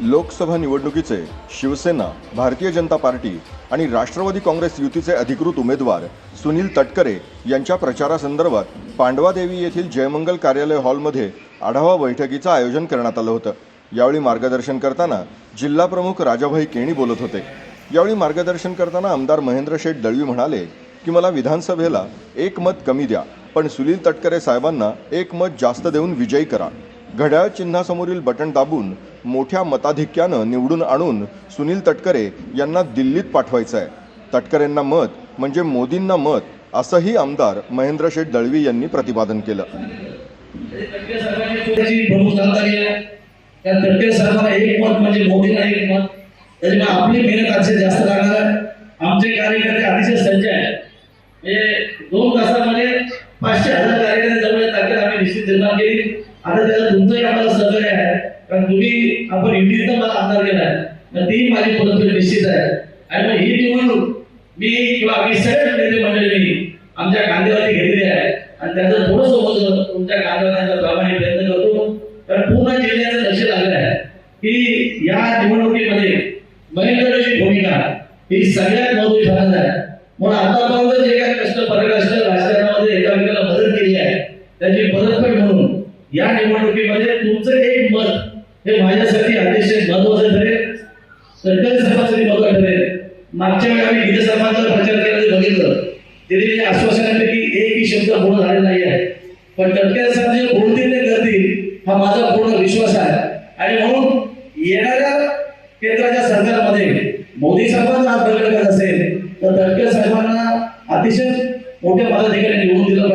लोकसभा निवडणुकीचे शिवसेना भारतीय जनता पार्टी आणि राष्ट्रवादी काँग्रेस युतीचे अधिकृत उमेदवार सुनील तटकरे यांच्या प्रचारासंदर्भात पांडवादेवी येथील जयमंगल कार्यालय हॉलमध्ये आढावा बैठकीचं आयोजन करण्यात आलं होतं. यावेळी मार्गदर्शन करताना जिल्हाप्रमुख राजाभाई केणी बोलत होते. यावेळी मार्गदर्शन करताना आमदार महेंद्र शेठ दळवी म्हणाले की मला विधानसभेला एक मत कमी द्या पण सुनील तटकरे साहेबांना एक मत जास्त देऊन विजयी करा. घड्याळ चिन्हासमोरील बटन दाबून मोठ्या मताधिक्यानं निवडून आणून सुनील तटकरे यांना दिल्लीत पाठवायचं आहे तटकरेंना मत म्हणजे मोदींना मत असंही आमदार महेंद्र शेठ दळवी यांनी प्रतिपादन केलं. एक मत म्हणजे मोदीला एक मत. त्याच्यामुळे आपली मेहनत अतिशय जास्त लागणार आहे. आमचे कार्यकर्ते अतिशय सज्ज आहे म्हणजे दोन तासामध्ये पाचशे हजार कार्यकर्ते जवळ तारखेला आम्ही निश्चित निर्माण केली. आता त्याला तुमचंही आम्हाला सहकार्य आहे. कारण तुम्ही आपण युतीतनं मला आमदार केलाय तर ती माझी परतफेड निश्चित आहे. आणि मग ही निवडणूक मी किंवा आम्ही सगळे नेते मंडळींनी आमच्या कांद्यावरती घेतलेली आहे. आणि त्याचं थोडंसं होतं तुमच्या कांद्यावर प्रामाणिक प्रयत्न करतो. कारण पूर्ण जिल्ह्याचं लक्ष लागलं आहे. की या निवडणुकीमध्ये महिलांची भूमिका ही सगळ्यात महत्वाची ठरणार आहे. म्हणून आतापर्यंत जे काही कष्ट पराकष्ट राजकारणामध्ये एकामेकाला मदत केली आहे त्याची परतफेड म्हणून या निवडणुकीमध्ये तुमचं एक मत हे माझ्यासाठी अतिशय महत्वाचं ठरेल. सरकारी सभासाठी महत्वाचं ठरेल. मागच्या वेळी आम्ही विधानसभांचा प्रचार केला बघितलं. दिलेली म्हणजे आश्वासनापैकी एकही शब्द पूर्ण झाले नाही आहे. पण टक्के साहेब जे बोलतील ते करतील हा माझा पूर्ण विश्वास आहे. आणि म्हणून येणाऱ्या केंद्राच्या सरकारमध्ये मोदी साहेबांचा हात प्रकट करत असेल तर तटकरे साहेबांना अतिशय मोठ्या पदाधिकारी निवडून दिलं